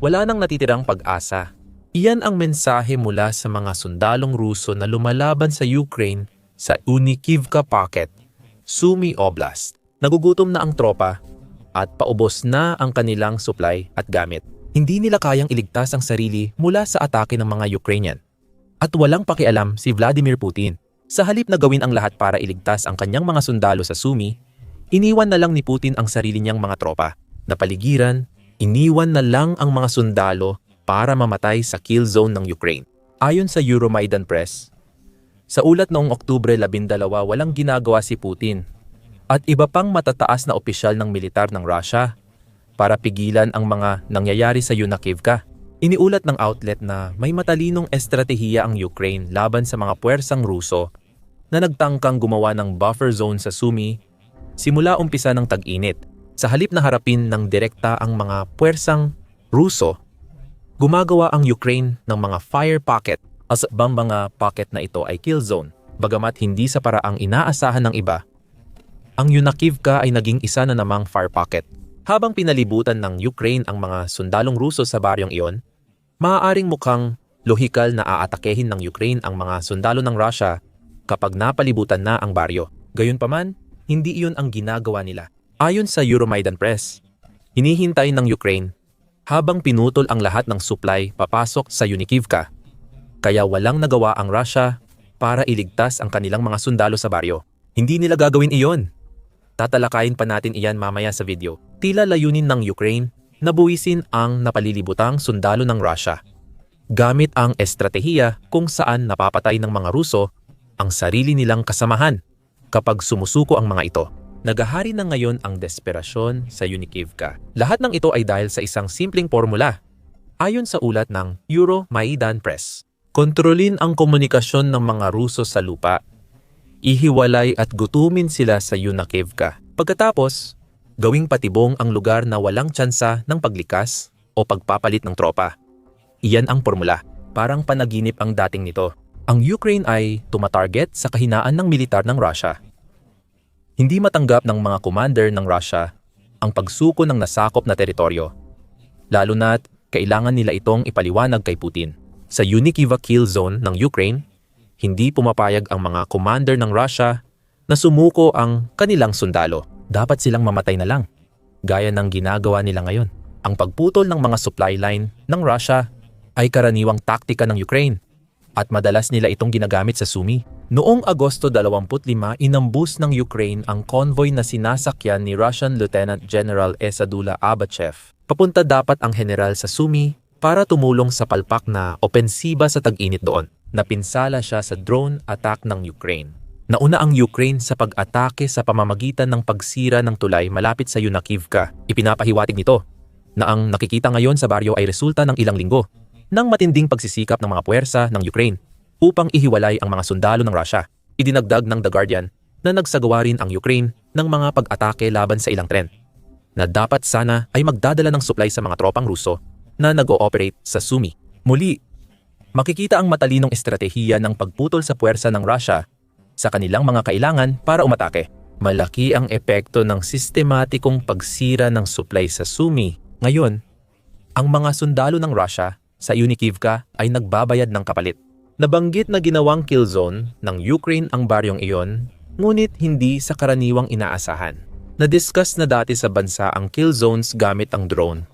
wala nang natitirang pag-asa. Iyan ang mensahe mula sa mga sundalong Ruso na lumalaban sa Ukraine sa Unikivka Pocket, Sumy Oblast. Nagugutom na ang tropa at paubos na ang kanilang supply at gamit. Hindi nila kayang iligtas ang sarili mula sa atake ng mga Ukrainian. At walang pakialam si Vladimir Putin. Sa halip na gawin ang lahat para iligtas ang kanyang mga sundalo sa Sumy, iniwan na lang ni Putin ang sarili niyang mga tropa. Napaligiran, iniwan na lang ang mga sundalo para mamatay sa kill zone ng Ukraine. Ayon sa Euromaidan Press, sa ulat noong Oktubre 12 walang ginagawa si Putin at iba pang matataas na opisyal ng militar ng Russia para pigilan ang mga nangyayari sa Yunakivka. Iniulat ng outlet na may matalinong estratehiya ang Ukraine laban sa mga puwersang Ruso na nagtangkang gumawa ng buffer zone sa Sumy simula umpisa ng tag-init. Sa halip na harapin ng direkta ang mga puwersang Ruso gumagawa ang Ukraine ng mga fire pocket as bang mga pocket na ito ay kill zone. Bagamat hindi sa paraang inaasahan ng iba, ang Yunakivka ay naging isa na namang fire pocket. Habang pinalibutan ng Ukraine ang mga sundalong Ruso sa baryong iyon, maaaring mukhang lohikal na aatakehin ng Ukraine ang mga sundalo ng Russia kapag napalibutan na ang baryo. Gayunpaman, hindi iyon ang ginagawa nila. Ayon sa Euromaidan Press, hinihintay ng Ukraine habang pinutol ang lahat ng supply papasok sa Unikivka. Kaya walang nagawa ang Russia para iligtas ang kanilang mga sundalo sa baryo. Hindi nila gagawin iyon. Tatalakayin pa natin iyan mamaya sa video. Tila layunin ng Ukraine na buwisin ang napalilibutang sundalo ng Russia. Gamit ang estratehiya kung saan napapatay ng mga Ruso ang sarili nilang kasamahan kapag sumusuko ang mga ito. Nagahari na ngayon ang desperasyon sa Unikivka. Lahat ng ito ay dahil sa isang simpleng formula. Ayon sa ulat ng Euromaidan Press, kontrolin ang komunikasyon ng mga Ruso sa lupa. Ihiwalay at gutumin sila sa Yunakivka. Pagkatapos, gawing patibong ang lugar na walang tsansa ng paglikas o pagpapalit ng tropa. Iyan ang formula. Parang panaginip ang dating nito. Ang Ukraine ay tumatarget sa kahinaan ng militar ng Russia. Hindi matanggap ng mga commander ng Russia ang pagsuko ng nasakop na teritoryo. Lalo na't kailangan nila itong ipaliwanag kay Putin. Sa Unikiva Kill Zone ng Ukraine, hindi pumapayag ang mga commander ng Russia na sumuko ang kanilang sundalo. Dapat silang mamatay na lang, gaya ng ginagawa nila ngayon. Ang pagputol ng mga supply line ng Russia ay karaniwang taktika ng Ukraine at madalas nila itong ginagamit sa Sumy. Noong Agosto 25, inambus ng Ukraine ang convoy na sinasakyan ni Russian Lieutenant General Esadula Abachev. Papunta dapat ang general sa Sumy para tumulong sa palpak na opensiba sa tag-init doon. Napinsala siya sa drone attack ng Ukraine. Nauna ang Ukraine sa pag-atake sa pamamagitan ng pagsira ng tulay malapit sa Yunakivka. Ipinapahiwatig nito na ang nakikita ngayon sa baryo ay resulta ng ilang linggo ng matinding pagsisikap ng mga puwersa ng Ukraine upang ihiwalay ang mga sundalo ng Russia. Idinagdag ng The Guardian na nagsagawa rin ang Ukraine ng mga pag-atake laban sa ilang tren na dapat sana ay magdadala ng supply sa mga tropang Ruso na nag-ooperate sa Sumy. Muli, makikita ang matalinong estratehiya ng pagputol sa puwersa ng Russia sa kanilang mga kailangan para umatake. Malaki ang epekto ng sistematikong pagsira ng supply sa Sumy. Ngayon, ang mga sundalo ng Russia sa Unikivka ay nagbabayad ng kapalit. Nabanggit na ginawang kill zone ng Ukraine ang baryong iyon, ngunit hindi sa karaniwang inaasahan. Na-discuss na dati sa bansa ang kill zones gamit ang drone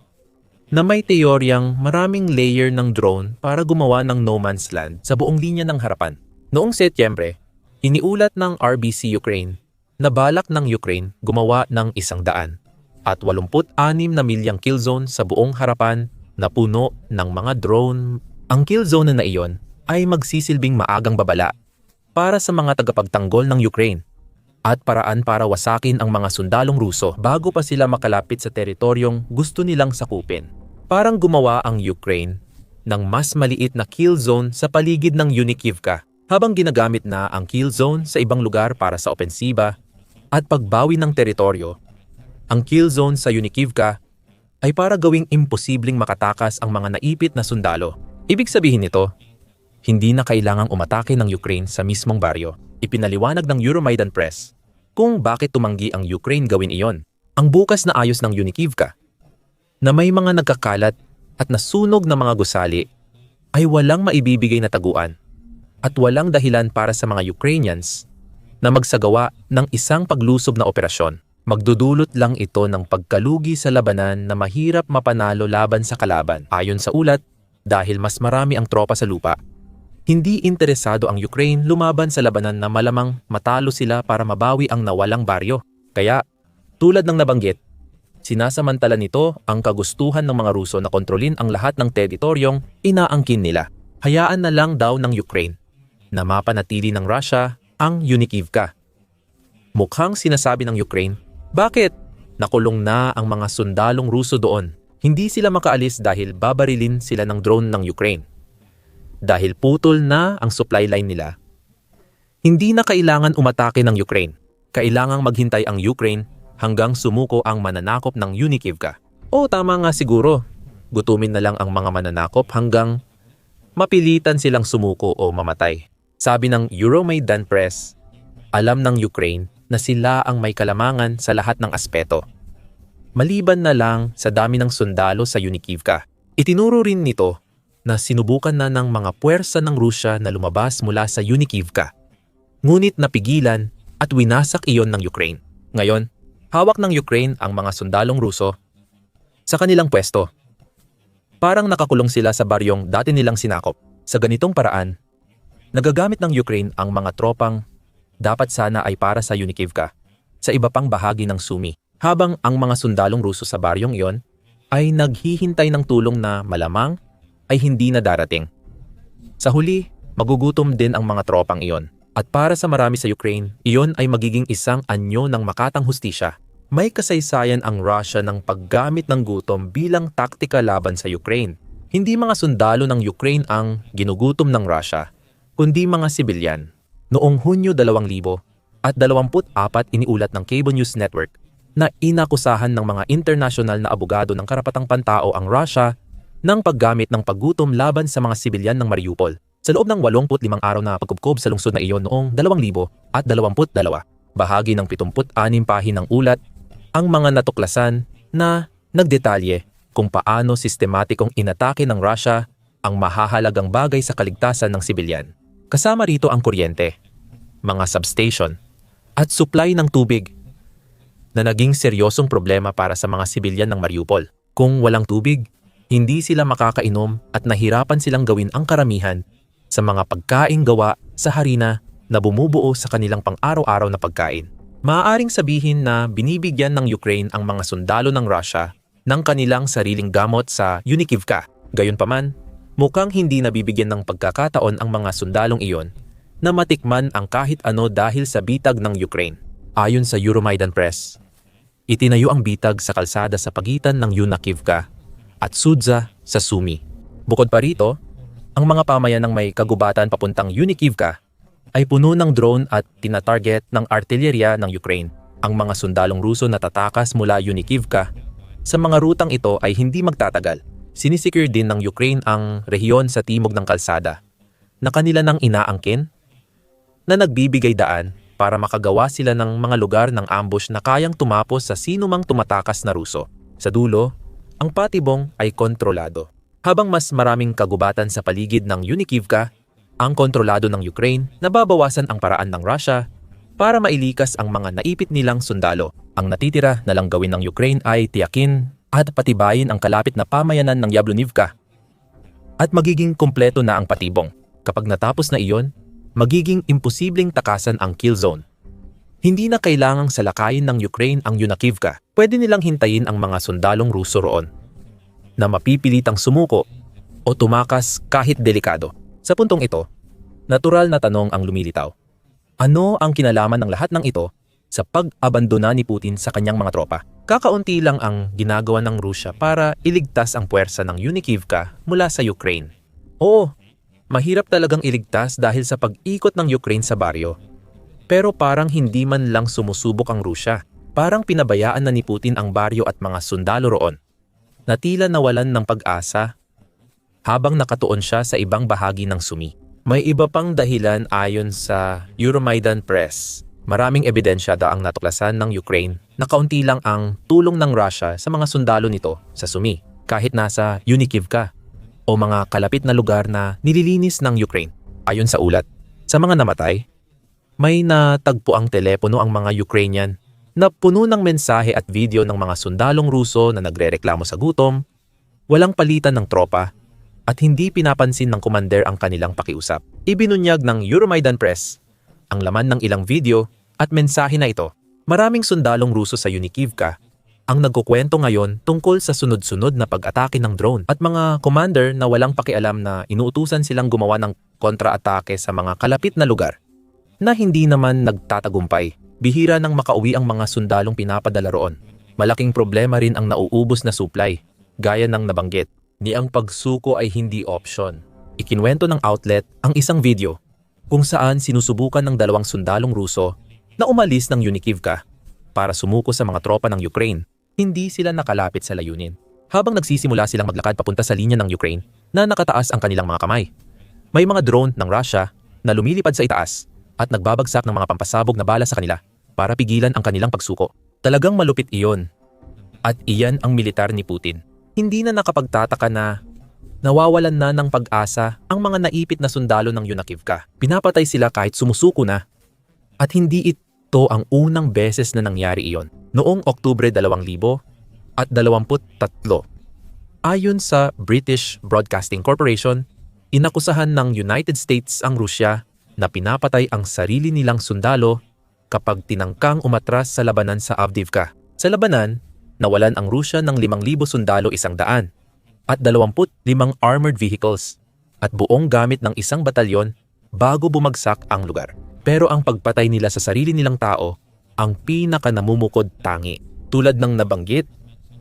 na may teoryang maraming layer ng drone para gumawa ng no man's land sa buong linya ng harapan. Noong Setyembre, iniulat ng RBC Ukraine na balak ng Ukraine gumawa ng isang daan at 86 na milyang kill zone sa buong harapan na puno ng mga drone. Ang kill zone na iyon ay magsisilbing maagang babala para sa mga tagapagtanggol ng Ukraine at paraan para wasakin ang mga sundalong Ruso bago pa sila makalapit sa teritoryong gusto nilang sakupin. Parang gumawa ang Ukraine ng mas maliit na kill zone sa paligid ng Unikivka habang ginagamit na ang kill zone sa ibang lugar para sa opensiba at pagbawi ng teritoryo. Ang kill zone sa Unikivka ay para gawing imposibleng makatakas ang mga naipit na sundalo. Ibig sabihin nito, hindi na kailangang umatake ng Ukraine sa mismong baryo. Ipinaliwanag ng Euromaidan Press kung bakit tumanggi ang Ukraine gawin iyon. Ang bukas na ayos ng Unikivka na may mga nagkakalat at nasunog na mga gusali ay walang maibibigay na taguan at walang dahilan para sa mga Ukrainians na magsagawa ng isang paglusob na operasyon. Magdudulot lang ito ng pagkalugi sa labanan na mahirap mapanalo laban sa kalaban. Ayon sa ulat, dahil mas marami ang tropa sa lupa, hindi interesado ang Ukraine lumaban sa labanan na malamang matalo sila para mabawi ang nawalang baryo. Kaya, tulad ng nabanggit, sinasamantala nito ang kagustuhan ng mga Ruso na kontrolin ang lahat ng teritoryong inaangkin nila. Hayaan na lang daw ng Ukraine na mapanatili ng Russia ang Unikivka. Mukhang sinasabi ng Ukraine, bakit? Nakulong na ang mga sundalong Ruso doon. Hindi sila makaalis dahil babarilin sila ng drone ng Ukraine. Dahil putol na ang supply line nila, hindi na kailangan umatake ng Ukraine. Kailangang maghintay ang Ukraine hanggang sumuko ang mananakop ng Unikivka. O tama nga siguro, gutumin na lang ang mga mananakop hanggang mapilitan silang sumuko o mamatay. Sabi ng Euromaidan Press, alam ng Ukraine na sila ang may kalamangan sa lahat ng aspeto. Maliban na lang sa dami ng sundalo sa Unikivka. Itinuro rin nito na sinubukan na ng mga puwersa ng Rusya na lumabas mula sa Unikivka. Ngunit napigilan at winasak iyon ng Ukraine. Ngayon, hawak ng Ukraine ang mga sundalong Ruso sa kanilang pwesto. Parang nakakulong sila sa baryong dati nilang sinakop. Sa ganitong paraan, nagagamit ng Ukraine ang mga tropang dapat sana ay para sa Unikivka sa iba pang bahagi ng Sumi. Habang ang mga sundalong Ruso sa baryong iyon ay naghihintay ng tulong na malamang ay hindi na darating. Sa huli, magugutom din ang mga tropang iyon. At para sa marami sa Ukraine, iyon ay magiging isang anyo ng makatang hustisya. May kasaysayan ang Russia ng paggamit ng gutom bilang taktika laban sa Ukraine. Hindi mga sundalo ng Ukraine ang ginugutom ng Russia, kundi mga sibilyan. Noong Hunyo 2000 at 24 iniulat ng Cable News Network na inakusahan ng mga internasyonal na abogado ng karapatang pantao ang Russia ng paggamit ng paggutom laban sa mga sibilyan ng Mariupol sa loob ng 85 araw na pagkubkob sa lungsod na iyon noong 2022. Bahagi ng 76 pahin ng ulat ang mga natuklasan na nagdetalye kung paano sistematikong inatake ng Russia ang mahahalagang bagay sa kaligtasan ng sibilyan. Kasama rito ang kuryente, mga substation, at supply ng tubig na naging seryosong problema para sa mga sibilyan ng Mariupol. Kung walang tubig, hindi sila makakainom at nahirapan silang gawin ang karamihan sa mga pagkain gawa sa harina na bumubuo sa kanilang pang-araw-araw na pagkain. Maaaring sabihin na binibigyan ng Ukraine ang mga sundalo ng Russia ng kanilang sariling gamot sa Unikivka. Gayunpaman, mukhang hindi nabibigyan ng pagkakataon ang mga sundalong iyon na matikman ang kahit ano dahil sa bitag ng Ukraine. Ayon sa Euromaidan Press, itinayo ang bitag sa kalsada sa pagitan ng Yunakivka at Sudza sa Sumi. Bukod pa rito, ang mga pamayan ng may kagubatan papuntang Unikivka ay puno ng drone at tinatarget ng artillerya ng Ukraine. Ang mga sundalong Ruso na tatakas mula Unikivka sa mga rutang ito ay hindi magtatagal. Sinisecure din ng Ukraine ang rehiyon sa timog ng kalsada na kanila nang inaangkin na nagbibigay daan para makagawa sila ng mga lugar ng ambush na kayang tumapos sa sinumang tumatakas na Ruso. Sa dulo, ang patibong ay kontrolado. Habang mas maraming kagubatan sa paligid ng Unikivka, ang kontrolado ng Ukraine, nababawasan ang paraan ng Russia para mailikas ang mga naipit nilang sundalo. Ang natitira na lang gawin ng Ukraine ay tiyakin at patibayin ang kalapit na pamayanan ng Yablonivka at magiging kumpleto na ang patibong. Kapag natapos na iyon, magiging imposibleng takasan ang kill zone. Hindi na kailangang salakayin ng Ukraine ang Yunakivka. Pwede nilang hintayin ang mga sundalong Ruso roon na mapipilitang sumuko o tumakas kahit delikado. Sa puntong ito, natural na tanong ang lumilitaw. Ano ang kinalaman ng lahat ng ito sa pag-abandona ni Putin sa kanyang mga tropa? Kakaunti lang ang ginagawa ng Rusya para iligtas ang puwersa ng Unikivka mula sa Ukraine. Oo, Mahirap talagang iligtas dahil sa pag-ikot ng Ukraine sa baryo. Pero parang hindi man lang sumusubok ang Rusya. Parang pinabayaan na ni Putin ang baryo at mga sundalo roon. Natila nawalan ng pag-asa habang nakatuon siya sa ibang bahagi ng sumi. May iba pang dahilan ayon sa Euromaidan Press. Maraming ebidensya daw ang natuklasan ng Ukraine na kaunti lang ang tulong ng Russia sa mga sundalo nito sa sumi. kahit nasa Unikiv ka o mga kalapit na lugar na nililinis ng Ukraine. Ayon sa ulat, sa mga namatay, may natagpo ang telepono ang mga Ukrainian na puno ng mensahe at video ng mga sundalong Ruso na nagrereklamo sa gutom, walang palitan ng tropa, at hindi pinapansin ng commander ang kanilang pakiusap. Ibinunyag ng Euromaidan Press ang laman ng ilang video at mensahe na ito. Maraming sundalong Ruso sa Unikivka ang nagkukwento ngayon tungkol sa sunod-sunod na pag-atake ng drone at mga commander na walang pakialam na inuutusan silang gumawa ng kontra-atake sa mga kalapit na lugar na hindi naman nagtatagumpay. Bihira nang makauwi ang mga sundalong pinapadala roon. Malaking problema rin ang nauubos na supply, gaya ng nabanggit. Ni ang pagsuko ay hindi option. Ikinwento ng outlet ang isang video kung saan sinusubukan ng dalawang sundalong Ruso na umalis ng Unikivka para sumuko sa mga tropa ng Ukraine hindi sila nakalapit sa layunin. Habang nagsisimula silang maglakad papunta sa linya ng Ukraine na nakataas ang kanilang mga kamay. May mga drone ng Russia na lumilipad sa itaas at nagbabagsak ng mga pampasabog na bala sa kanila para pigilan ang kanilang pagsuko. Talagang malupit iyon. At iyan ang militar ni Putin. Hindi na nakapagtataka na nawawalan na ng pag-asa ang mga naipit na sundalo ng Yunakivka. Pinapatay sila kahit sumusuko na. At hindi ito ang unang beses na nangyari iyon noong Oktubre 2000 at 23. Ayon sa British Broadcasting Corporation, inakusahan ng United States ang Rusya na pinapatay ang sarili nilang sundalo kapag tinangkang umatras sa labanan sa Avdivka. Sa labanan, nawalan ang Rusya ng 5,000 sundalo isang daan at 25 armored vehicles at buong gamit ng isang batalyon bago bumagsak ang lugar. Pero ang pagpatay nila sa sarili nilang tao ang pinaka namumukod tangi. Tulad ng nabanggit,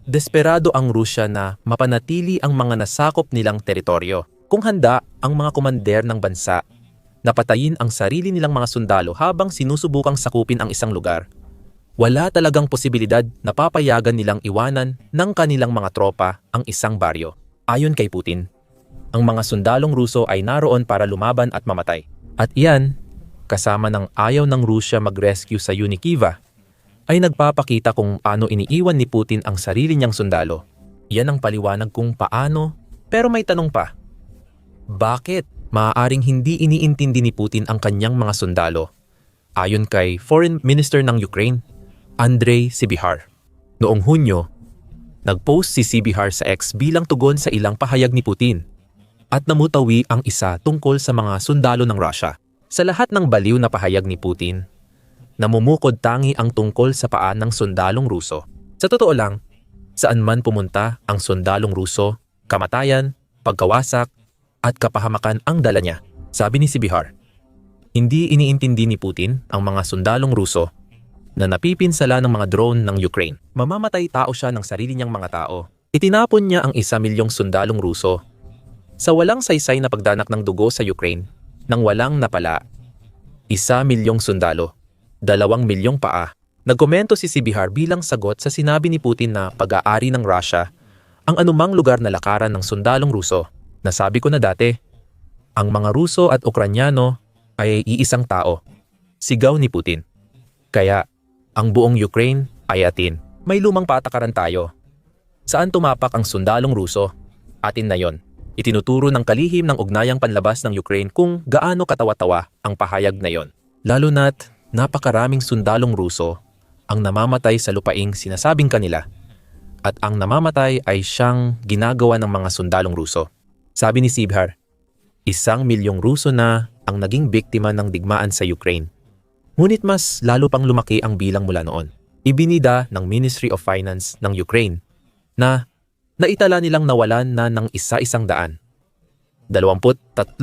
desperado ang Rusya na mapanatili ang mga nasakop nilang teritoryo. Kung handa ang mga komander ng bansa na patayin ang sarili nilang mga sundalo habang sinusubukang sakupin ang isang lugar, wala talagang posibilidad na papayagan nilang iwanan ng kanilang mga tropa ang isang baryo. Ayon kay Putin, ang mga sundalong Ruso ay naroon para lumaban at mamatay. At iyan kasama ng ayaw ng Rusya mag-rescue sa Unikiva, ay nagpapakita kung paano iniiwan ni Putin ang sarili niyang sundalo. Yan ang paliwanag kung paano, pero may tanong pa. Bakit maaaring hindi iniintindi ni Putin ang kanyang mga sundalo? Ayon kay Foreign Minister ng Ukraine, Andrei Sibihar. Noong Hunyo, nagpost si Sibihar sa X bilang tugon sa ilang pahayag ni Putin at namutawi ang isa tungkol sa mga sundalo ng Russia. Sa lahat ng baliw na pahayag ni Putin, namumukod tangi ang tungkol sa paan ng sundalong Ruso. Sa totoo lang, saan man pumunta ang sundalong Ruso, kamatayan, pagkawasak, at kapahamakan ang dala niya, sabi ni Sibihar. Hindi iniintindi ni Putin ang mga sundalong Ruso na napipinsala ng mga drone ng Ukraine. Mamamatay tao siya ng sarili niyang mga tao. Itinapon niya ang isa milyong sundalong Ruso sa walang saysay na pagdanak ng dugo sa Ukraine nang walang napala. Isa milyong sundalo, dalawang milyong paa. Nagkomento si Sibihar bilang sagot sa sinabi ni Putin na pag-aari ng Russia ang anumang lugar na lakaran ng sundalong Ruso. Nasabi ko na dati, ang mga Ruso at Ukranyano ay iisang tao. Sigaw ni Putin. Kaya, ang buong Ukraine ay atin. May lumang patakaran tayo. Saan tumapak ang sundalong Ruso? Atin na yon. Itinuturo ng kalihim ng ugnayang panlabas ng Ukraine kung gaano katawa-tawa ang pahayag na yon. Lalo na't napakaraming sundalong Ruso ang namamatay sa lupaing sinasabing kanila at ang namamatay ay siyang ginagawa ng mga sundalong Ruso. Sabi ni Sibhar, isang milyong Ruso na ang naging biktima ng digmaan sa Ukraine. Ngunit mas lalo pang lumaki ang bilang mula noon. Ibinida ng Ministry of Finance ng Ukraine na naitala nilang nawalan na ng isa-isang daan. 23,000,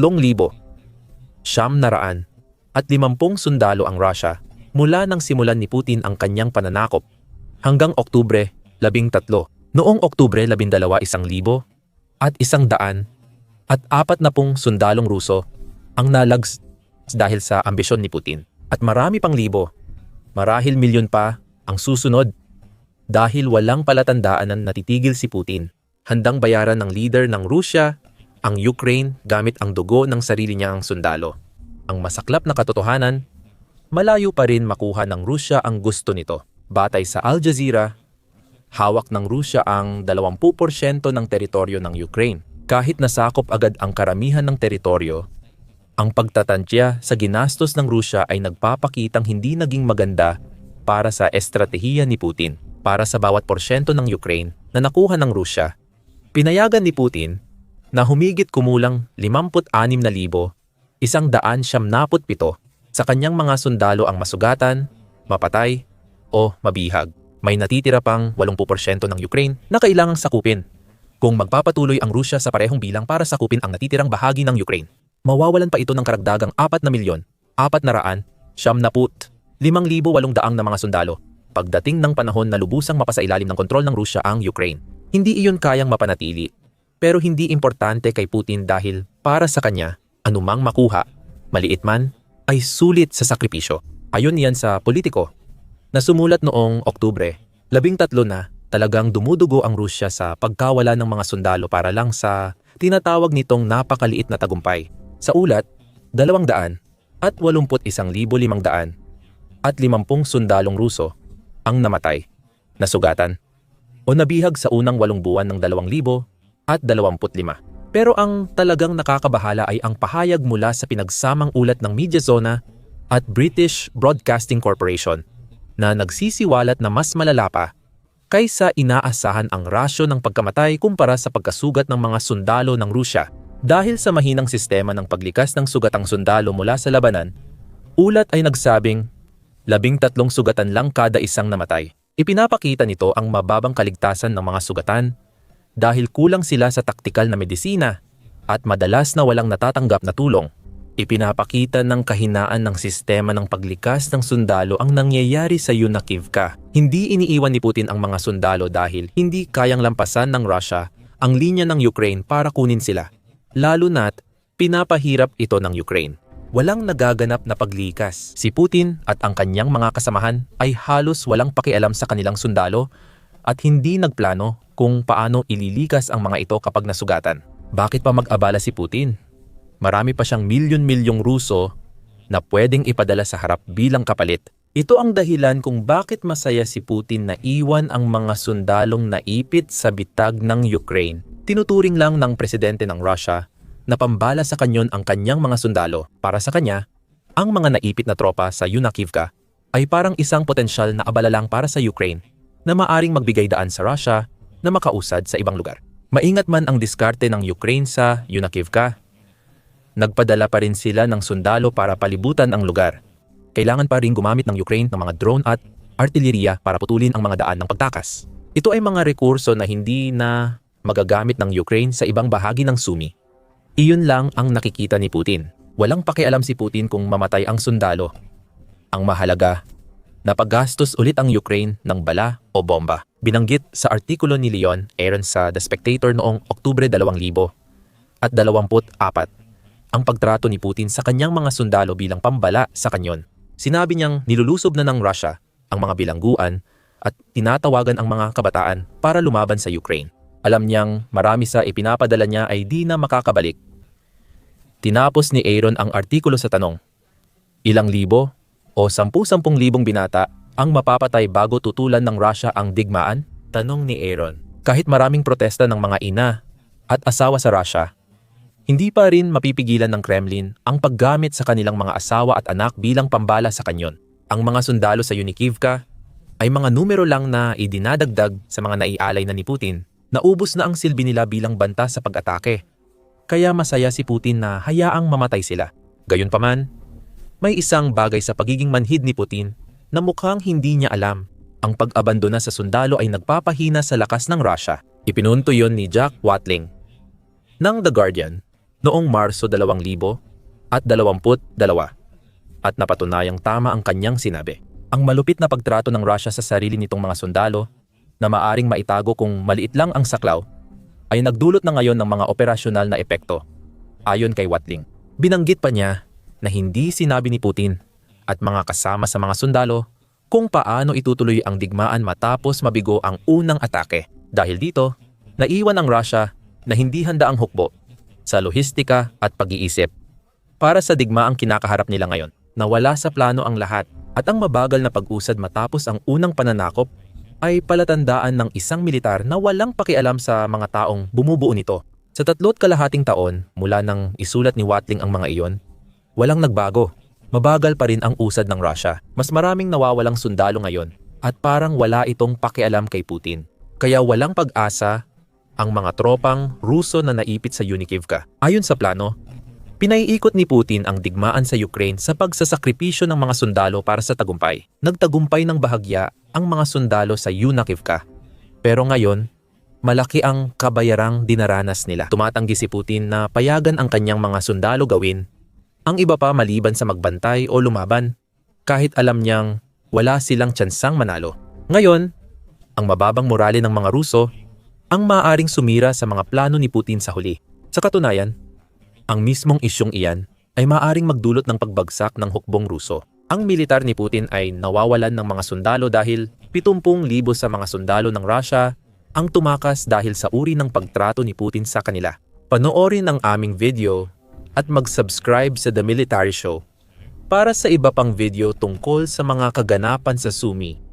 siyam na raan, at 50 sundalo ang Russia mula nang simulan ni Putin ang kanyang pananakop hanggang Oktubre 13. Noong Oktubre 12 isang libo at isang daan at apat na pong sundalong Ruso ang nalags dahil sa ambisyon ni Putin. At marami pang libo, marahil milyon pa ang susunod dahil walang palatandaan na natitigil si Putin. Handang bayaran ng leader ng Rusya ang Ukraine gamit ang dugo ng sarili niyang sundalo. Ang masaklap na katotohanan, malayo pa rin makuha ng Rusya ang gusto nito. Batay sa Al Jazeera, hawak ng Rusya ang 20% ng teritoryo ng Ukraine. Kahit nasakop agad ang karamihan ng teritoryo, ang pagtatantya sa ginastos ng Rusya ay nagpapakitang hindi naging maganda para sa estratehiya ni Putin. Para sa bawat porsyento ng Ukraine na nakuha ng Rusya, pinayagan ni Putin na humigit kumulang 56,000 isang daan siyam naput pito sa kanyang mga sundalo ang masugatan, mapatay, o mabihag. May natitira pang 80% ng Ukraine na kailangang sakupin. Kung magpapatuloy ang Rusya sa parehong bilang para sakupin ang natitirang bahagi ng Ukraine, mawawalan pa ito ng karagdagang 4 na milyon, 4 na raan, siyam na put, 5,800 na mga sundalo. Pagdating ng panahon na lubusang mapasailalim ng kontrol ng Rusya ang Ukraine, hindi iyon kayang mapanatili. Pero hindi importante kay Putin dahil para sa kanya, anumang makuha, maliit man, ay sulit sa sakripisyo. Ayon yan sa politiko na sumulat noong Oktubre, labing tatlo na talagang dumudugo ang Rusya sa pagkawala ng mga sundalo para lang sa tinatawag nitong napakaliit na tagumpay. Sa ulat, 200 at 81,500 at 50 sundalong Ruso ang namatay, nasugatan, o nabihag sa unang walong buwan ng 2,000 at 25. Pero ang talagang nakakabahala ay ang pahayag mula sa pinagsamang ulat ng Media Zona at British Broadcasting Corporation na nagsisiwalat na mas malala pa kaysa inaasahan ang rasyo ng pagkamatay kumpara sa pagkasugat ng mga sundalo ng Rusya. Dahil sa mahinang sistema ng paglikas ng sugatang sundalo mula sa labanan, ulat ay nagsabing labing tatlong sugatan lang kada isang namatay. Ipinapakita nito ang mababang kaligtasan ng mga sugatan dahil kulang sila sa taktikal na medisina at madalas na walang natatanggap na tulong. Ipinapakita ng kahinaan ng sistema ng paglikas ng sundalo ang nangyayari sa Yunakivka. Hindi iniiwan ni Putin ang mga sundalo dahil hindi kayang lampasan ng Russia ang linya ng Ukraine para kunin sila. Lalo na't pinapahirap ito ng Ukraine. Walang nagaganap na paglikas. Si Putin at ang kanyang mga kasamahan ay halos walang pakialam sa kanilang sundalo at hindi nagplano kung paano ililikas ang mga ito kapag nasugatan. Bakit pa mag-abala si Putin? Marami pa siyang milyon-milyong Ruso na pwedeng ipadala sa harap bilang kapalit. Ito ang dahilan kung bakit masaya si Putin na iwan ang mga sundalong naipit sa bitag ng Ukraine. Tinuturing lang ng presidente ng Russia na pambala sa kanyon ang kanyang mga sundalo. Para sa kanya, ang mga naipit na tropa sa Yunakivka ay parang isang potensyal na abala lang para sa Ukraine na maaring magbigay daan sa Russia na makausad sa ibang lugar. Maingat man ang diskarte ng Ukraine sa Yunakivka, nagpadala pa rin sila ng sundalo para palibutan ang lugar. Kailangan pa rin gumamit ng Ukraine ng mga drone at artilleriya para putulin ang mga daan ng pagtakas. Ito ay mga rekurso na hindi na magagamit ng Ukraine sa ibang bahagi ng Sumi. Iyon lang ang nakikita ni Putin. Walang pakialam si Putin kung mamatay ang sundalo. Ang mahalaga, napaggastos ulit ang Ukraine ng bala o bomba. Binanggit sa artikulo ni Leon Aaron sa The Spectator noong Oktubre 2000 at 24 ang pagtrato ni Putin sa kanyang mga sundalo bilang pambala sa kanyon. Sinabi niyang nilulusob na ng Russia ang mga bilangguan at tinatawagan ang mga kabataan para lumaban sa Ukraine. Alam niyang marami sa ipinapadala niya ay di na makakabalik. Tinapos ni Aaron ang artikulo sa tanong, ilang libo o sampu-sampung libong binata ang mapapatay bago tutulan ng Russia ang digmaan? Tanong ni Aaron. Kahit maraming protesta ng mga ina at asawa sa Russia, hindi pa rin mapipigilan ng Kremlin ang paggamit sa kanilang mga asawa at anak bilang pambala sa kanyon. Ang mga sundalo sa Yunikivka ay mga numero lang na idinadagdag sa mga naialay na ni Putin Naubos na ang silbi nila bilang banta sa pag-atake. Kaya masaya si Putin na hayaang mamatay sila. Gayunpaman, may isang bagay sa pagiging manhid ni Putin na mukhang hindi niya alam. Ang pag-abandona sa sundalo ay nagpapahina sa lakas ng Russia. Ipinunto yon ni Jack Watling ng The Guardian noong Marso 2000 at 22 at napatunayang tama ang kanyang sinabi. Ang malupit na pagtrato ng Russia sa sarili nitong mga sundalo na maaring maitago kung maliit lang ang saklaw, ay nagdulot na ngayon ng mga operasyonal na epekto. Ayon kay Watling, binanggit pa niya na hindi sinabi ni Putin at mga kasama sa mga sundalo kung paano itutuloy ang digmaan matapos mabigo ang unang atake. Dahil dito, naiwan ang Russia na hindi handa ang hukbo sa lohistika at pag-iisip para sa digmaang kinakaharap nila ngayon. Nawala sa plano ang lahat at ang mabagal na pag-usad matapos ang unang pananakop ay palatandaan ng isang militar na walang pakialam sa mga taong bumubuo nito. Sa tatlo't kalahating taon mula nang isulat ni Watling ang mga iyon, walang nagbago. Mabagal pa rin ang usad ng Russia. Mas maraming nawawalang sundalo ngayon at parang wala itong pakialam kay Putin. Kaya walang pag-asa ang mga tropang Ruso na naipit sa Unikivka. Ayon sa plano, pinaiikot ni Putin ang digmaan sa Ukraine sa pagsasakripisyo ng mga sundalo para sa tagumpay. Nagtagumpay ng bahagya ang mga sundalo sa Yunakivka. Pero ngayon, malaki ang kabayarang dinaranas nila. Tumatanggi si Putin na payagan ang kanyang mga sundalo gawin ang iba pa maliban sa magbantay o lumaban kahit alam niyang wala silang tsansang manalo. Ngayon, ang mababang morale ng mga Ruso ang maaaring sumira sa mga plano ni Putin sa huli. Sa katunayan, ang mismong isyong iyan ay maaaring magdulot ng pagbagsak ng hukbong Ruso. Ang militar ni Putin ay nawawalan ng mga sundalo dahil 70,000 sa mga sundalo ng Russia ang tumakas dahil sa uri ng pagtrato ni Putin sa kanila. Panoorin ang aming video at mag-subscribe sa The Military Show para sa iba pang video tungkol sa mga kaganapan sa Sumi